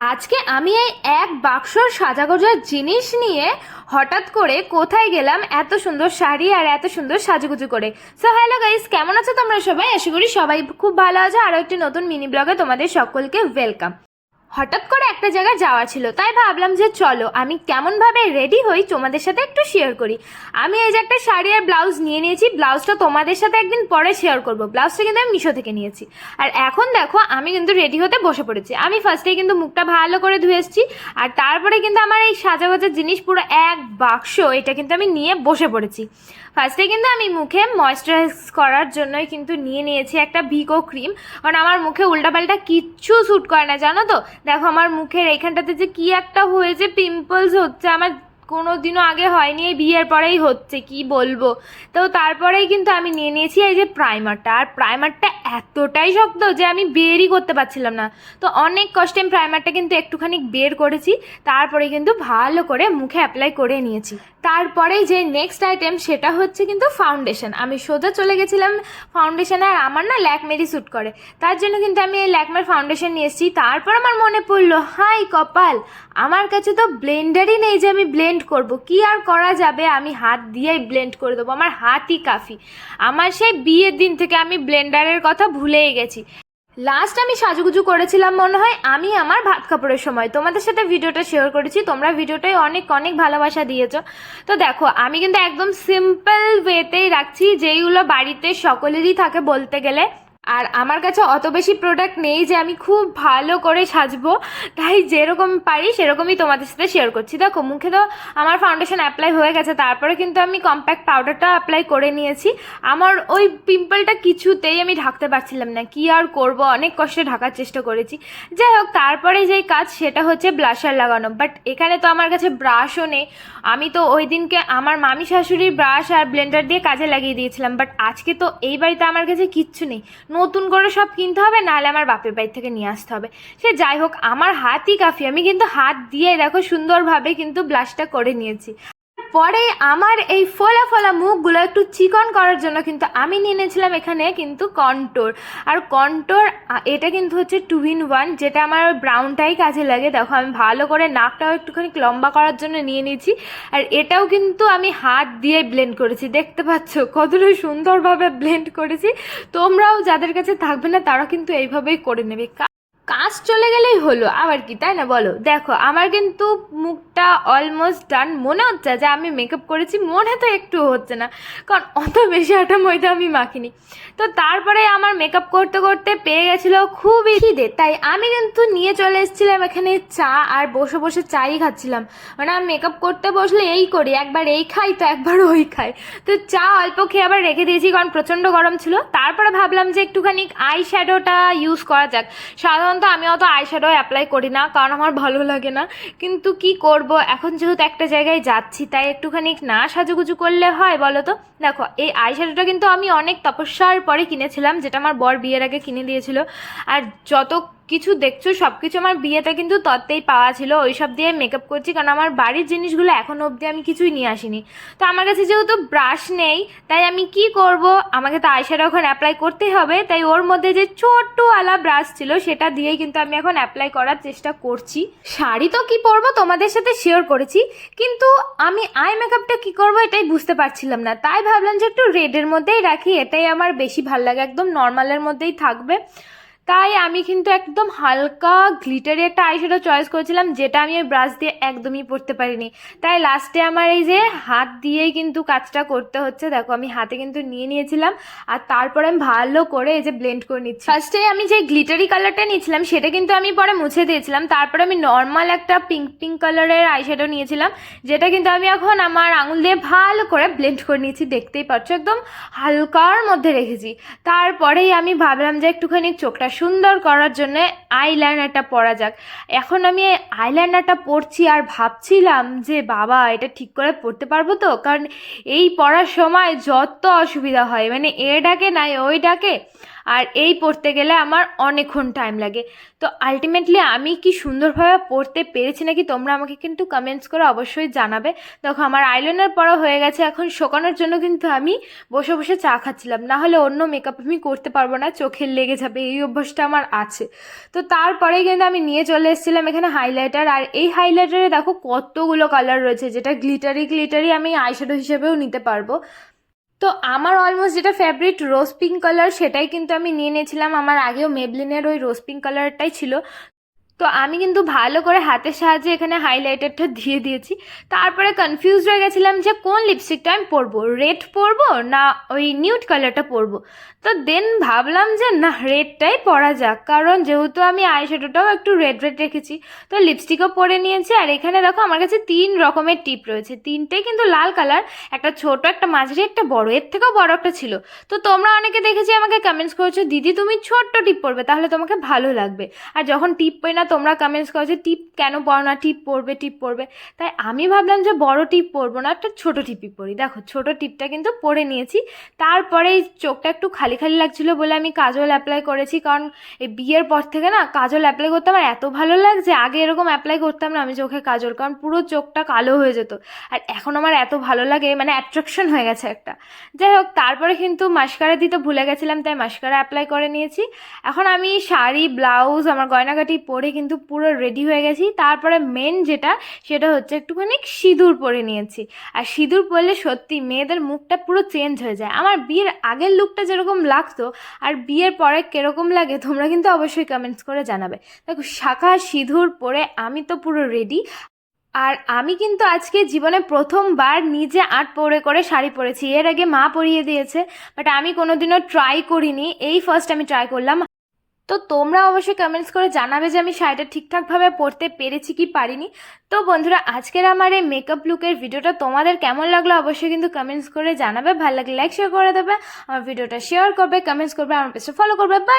আজকে আমি এই এক বাক্স সাজাগোজার জিনিস নিয়ে হঠাৎ করে কোথায় গেলাম, এত সুন্দর শাড়ি আর এত সুন্দর সাজুগুজু করে। সো হ্যালো গাইস কেমন আছো তোমরা সবাই? আশা করি সবাই খুব ভালো আছো। আরও একটি নতুন মিনি ব্লগে তোমাদের সকলকে ওয়েলকাম হঠাৎ করে একটা জায়গায় যাওয়া ছিল, তাই ভাবলাম যে চলো, আমি কেমনভাবে রেডি হই তোমাদের সাথে একটু শেয়ার করি। আমি এই যে একটা শাড়ি আর ব্লাউজ নিয়ে নিয়েছি ব্লাউজটা তোমাদের সাথে একদিন পরে শেয়ার করব। ব্লাউজটা কিন্তু আমি মিশো থেকে নিয়েছি। আর এখন দেখো, আমি কিন্তু রেডি হতে বসে পড়েছি। আমি ফার্স্টেই কিন্তু মুখটা ভালো করে ধুয়ে এসেছি, আর তারপরে কিন্তু আমার এই সাজা গোজার জিনিস পুরো এক বাক্স, এটা কিন্তু আমি নিয়ে বসে পড়েছি। ফার্স্টে কিন্তু আমি মুখে ময়শ্চারাইজ করার জন্যই কিন্তু নিয়ে নিয়েছি একটা ভিকো ক্রিম, কারণ আমার মুখে উল্টাপাল্টা কিচ্ছু স্যুট করে না, জানো তো? দেখো আমার মুখের এখানটাতে যে কি একটা হয়েছে পিম্পলস হচ্ছে আমার কোনো দিনও আগে হয়নি, এই বিয়ের পরেই হচ্ছে, কি বলব? তো তারপরেই কিন্তু আমি নিয়ে নিয়েছি এই যে প্রাইমারটা। আর প্রাইমারটা এতটাই শক্ত যে আমি বেরই করতে পারছিলাম না। তো অনেক কষ্টে আমি প্রাইমারটা কিন্তু একটুখানি বের করেছি, তারপরে কিন্তু ভালো করে মুখে অ্যাপ্লাই করে নিয়েছি। তারপরেই যে নেক্সট আইটেম সেটা হচ্ছে কিন্তু ফাউন্ডেশন আমি সোজা চলে গেছিলাম ফাউন্ডেশনে আর আমার না ল্যাকমেরই শ্যুট করে। তার জন্য কিন্তু আমি এই ল্যাকমের ফাউন্ডেশন নিয়ে এসেছি। তারপর আমার মনে পড়ল, হাই কপাল! আমার কাছে তো ব্লেন্ডারই নেই যে আমি ব্লেন্ড করব। কি আর করা যাবে? আমি হাত দিয়েই ব্লেন্ড করে দেবো। আমার হাতই কাফি। আমার সেই বিয়ের দিন থেকে আমি ব্লেন্ডারের কথা ভুলেই গেছি। লাস্ট আমি সাজুগুজু করেছিলাম, মনে হয় আমি আমার ভাত কাপড়ের সময়। তোমাদের সাথে ভিডিওটা শেয়ার করেছি। তোমরা ভিডিওটায় অনেক অনেক ভালোবাসা দিয়েছ। তো দেখো, আমি কিন্তু একদম সিম্পল ওয়েতেই রাখছি, যেইগুলো বাড়িতে সকলেরই থাকে বলতে গেলে। আর আমার কাছে অত বেশি প্রোডাক্ট নেই যে আমি খুব ভালো করে সাজবো। তাই যেরকম পারি সেরকমই তোমাদের সাথে শেয়ার করছি। দেখো, মুখে তো আমার ফাউন্ডেশন অ্যাপ্লাই হয়ে গেছে, তারপরে কিন্তু আমি কম্প্যাক্ট পাউডারটা অ্যাপ্লাই করে নিয়েছি। আমার ওই পিম্পলটা কিছুতেই আমি ঢাকতে পারছিলাম না, কি আর করব? অনেক কষ্টে ঢাকার চেষ্টা করেছি। যাই হোক, তারপরে যেই কাজ সেটা হচ্ছে ব্লাশার লাগানো। বাট এখানে তো আমার কাছে ব্রাশও নেই। আমি তো ওই দিনকে আমার মামি শাশুড়ির ব্রাশ আর ব্লেন্ডার দিয়ে কাজে লাগিয়ে দিয়েছিলাম। বাট আজকে তো এই বাড়িতে আমার কাছে কিচ্ছু নেই। নতুন করে সব কিনতে হবে, নাহলে আমার বাপের বাড়ি থেকে নিয়ে আসতে হবে। সে যাই হোক, আমার হাতই কাফি, আমি কিন্তু হাত দিয়ে দেখো সুন্দরভাবে কিন্তু ব্লাশটা করে নিয়েছি। পরে আমার এই ফোলা ফোলা মুখগুলো একটু চিকন করার জন্য কিন্তু আমি নিয়ে নিয়েছিলাম এখানে কিন্তু কন্টোর আর কন্টোর এটা কিন্তু হচ্ছে টু ইন ওয়ান যেটা আমার ব্রাউনটাই কাজে লাগে। দেখো, আমি ভালো করে নাকটাও একটুখানি লম্বা করার জন্য নিয়ে নিয়েছি। আর এটাও কিন্তু আমি হাত দিয়ে ব্লেন্ড করেছি। দেখতে পাচ্ছ, কতটা সুন্দরভাবে ব্লেন্ড করেছি। তোমরাও যাদের কাছে থাকবে না, তারা কিন্তু এইভাবেই করে নেবে। কাজ চলে গেলেই হলো, আবার কি, তাই না? বলো। দেখো, আমার কিন্তু মুখটা অলমোস্ট ডান মনে হচ্ছে যে আমি মেকআপ করেছি, মনে তো একটু হচ্ছে না, কারণ অত বেশি আটা ময়দা আমি মাখিনি। তো তারপরে আমার মেকআপ করতে করতে পেয়ে গেছিল খুবই খিদে, তাই আমি কিন্তু নিয়ে চলে এসেছিলাম এখানে চা আর বসে বসে চাই খাচ্ছিলাম। মানে আমি মেকআপ করতে বসলে এই করি, একবার এই খাই তো একবার ওই খাই। তো চা অল্প খেয়ে আবার রেখে দিয়েছি, কারণ প্রচণ্ড গরম ছিল। তারপরে ভাবলাম যে একটুখানি আই শ্যাডোটা ইউজ করা যাক। সাধারণত আমি অত আই শ্যাডো অ্যাপ্লাই করি না, কারণ আমার ভালো লাগে না। কিন্তু কি করব? এখন যেহেতু একটা জায়গায় যাচ্ছি, তাই একটুখানি না সাজুগুজু করলে হয় বলো তো দেখো, এই আইশ্যাডোটা কিন্তু আমি অনেক তপস্যার পরে কিনেছিলাম, যেটা আমার বর বিয়ের আগে কিনে দিয়েছিল। আর যত কিছু দেখছ সব কিছু আমার বিয়েতে কিন্তু তত্ত্বেই পাওয়া ছিল ওই সব দিয়ে মেকআপ করছি, কারণ আমার বাড়ির জিনিসগুলো এখনও অবধি আমি কিছুই নিয়ে আসিনি। তো আমার কাছে যেহেতু ব্রাশ নেই, তাই আমি কি করব? আমাকে তো আইশ্যাডো এখন অ্যাপ্লাই করতেই হবে, তাই ওর মধ্যে যে ছোট্ট আলা ব্রাশ ছিল, সেটা দিয়েই কিন্তু আমি এখন অ্যাপ্লাই করার চেষ্টা করছি। শাড়ি তো কি পরবো তোমাদের সাথে শেয়ার করেছি, কিন্তু আমি আই মেকআপটা কি করব এটাই বুঝতে পারছিলাম না। তাই ভাবলাম যে একটু রেডের মধ্যেই রাখি, এটাই আমার বেশি ভালো লাগে, একদম নর্মালের মধ্যেই থাকবে। তাই আমি কিন্তু একদম হালকা গ্লিটারি একটা আইশ্যাডো চয়েস করেছিলাম, যেটা আমি ওই ব্রাশ দিয়ে একদমই পরতে পারিনি। তাই লাস্টে আমার এই যে হাত দিয়েই কিন্তু কাজটা করতে হচ্ছে, দেখো আমি হাতে কিন্তু নিয়ে নিয়েছিলাম, আর তারপরে আমি ভালো করে এই যে ব্লেন্ড করে নিচ্ছি। ফার্স্টে আমি যে গ্লিটারি কালারটা নিয়েছিলাম, সেটা কিন্তু আমি পরে মুছে দিয়েছিলাম, তারপরে আমি নর্মাল একটা পিঙ্ক পিঙ্ক কালারের আইশ্যাডো নিয়েছিলাম, যেটা কিন্তু আমি এখন আমার আঙুল দিয়ে ভালো করে ব্লেন্ড করে নিয়েছি, দেখতেই পাচ্ছ, একদম হালকার মধ্যে রেখেছি। তারপরেই আমি ভাবলাম যে একটুখানি চোখটা সুন্দর করার জন্য আইলাইনারটা পরা যাক। এখন আমি আইলাইনারটা পরছি আর ভাবছিলাম যে, বাবা, এটা ঠিক করে পড়তে পারব তো? কারণ এই পড়ার সময় যত অসুবিধা হয় মানে এ ডাকে নাই, ওই ডাকে আর এই পড়তে গেলে আমার অনেকক্ষণ টাইম লাগে। তো আলটিমেটলি আমি কি সুন্দরভাবে পড়তে পেরেছি নাকি তোমরা আমাকে কিন্তু কমেন্টস করে অবশ্যই জানাবে। দেখো, আমার আইলাইনার পড়া হয়ে গেছে, এখন শোকানোর জন্য কিন্তু আমি বসে বসে চা খাচ্ছিলাম। না হলে অন্য মেকআপ আমি করতে পারব না, চোখের লেগে যাবে, এই অভ্যাসটা আমার আছে। তো তারপরেই কিন্তু আমি নিয়ে চলে এসেছিলাম এখানে হাইলাইটার আর এই হাইলাইটারে দেখো কতগুলো কালার রয়েছে, যেটা গ্লিটারি গ্লিটারি আমি আইশ্যাডো হিসেবেও নিতে পারব। তো আমার অলমোস্ট যেটা ফেভারিট রোজ পিঙ্ক কালার সেটাই কিন্তু আমি নিয়ে নিয়েছিলাম। আমার আগেও মেবলিনের ওই রোজ পিঙ্ক কালারটাই ছিল। তো আমি কিন্তু ভালো করে হাতের সাহায্যে এখানে হাইলাইটারটা দিয়ে দিয়েছি। তারপরে কনফিউজ হয়ে গেছিলাম যে কোন লিপস্টিকটা আমি পরবো রেড পরবো না ওই নিউড কালারটা পরবো? তো দেন ভাবলাম যে না রেডটাই পরা যাক, কারণ যেহেতু আমি আইশ্যাডোটাও একটু রেড রেড রেখেছি, তো লিপস্টিকও পরে নিয়েছি। আর এখানে দেখো আমার কাছে তিন রকমের টিপ রয়েছে। তিনটেই কিন্তু লাল কালার একটা ছোট, একটা মাঝারি, একটা বড়। এর থেকেও বড় একটা ছিল। তো তোমরা অনেকে দেখেছি আমাকে কমেন্টস করেছ, দিদি তুমি ছোট্ট টিপ পরবে, তাহলে তোমাকে ভালো লাগবে। আর যখন টিপ পরি না তোমরা কমেন্টস করো যে টিপ কেন পড়ো না? টিপ পরবে টিপ পরবে তাই আমি ভাবলাম যে বড় টিপ পরবো না, একটা ছোটো টিপই পরি দেখো, ছোটো টিপটা কিন্তু পরে নিয়েছি। তারপরে চোখটা একটু খালি খালি লাগছিল বলে আমি কাজল অ্যাপ্লাই করেছি, কারণ এই বিয়ের পর থেকে না কাজল অ্যাপ্লাই করতে আমার এত ভালো লাগছে, আগে এরকম অ্যাপ্লাই করতাম না আমি চোখে কাজল, কারণ পুরো চোখটা কালো হয়ে যেত। আর এখন আমার এত ভালো লাগে মানে অ্যাট্রাকশন হয়ে গেছে একটা। যাই হোক, তারপরে কিন্তু মাস্কারা দিতে ভুলে গেছিলাম, তাই মাস্কারা অ্যাপ্লাই করে নিয়েছি। এখন আমি শাড়ি ব্লাউজ আমার গয়নাগাটি পরে কিন্তু পুরো রেডি হয়ে গেছি। তারপরে মেন যেটা, সেটা হচ্ছে একটুখানি সিঁদুর পরে নিয়েছি। আর সিঁদুর পরলে সত্যি মেয়েদের মুখটা পুরো চেঞ্জ হয়ে যায়। আমার বিয়ের আগের লুকটা যেরকম লাগতো, আর বিয়ের পরে কীরকম লাগে, তোমরা কিন্তু অবশ্যই কমেন্টস করে জানাবে। দেখো, শাখা, সিঁদুর পরে আমি তো পুরো রেডি আর আমি কিন্তু আজকে জীবনে প্রথমবার নিজে আট পরে করে শাড়ি পরেছি। এর আগে মা পরিয়ে দিয়েছে বাট আমি কোনোদিনও ট্রাই করিনি। এই ফার্স্ট আমি ট্রাই করলাম। তো তোমরা অবশ্যই কমেন্টস করে জানাবে যে আমি শাড়িটা ঠিকঠাকভাবে পরতে পেরেছি কি পারিনি। তো বন্ধুরা, আজকের আমার এই মেকআপ লুকের ভিডিওটা তোমাদের কেমন লাগল অবশ্যই কিন্তু কমেন্টস করে জানাবে। ভালো লাগলে লাইক শেয়ার করে দেবে। আমার ভিডিওটা শেয়ার করবে কমেন্টস করবে, আমার পেছনে ফলো করবে। বাই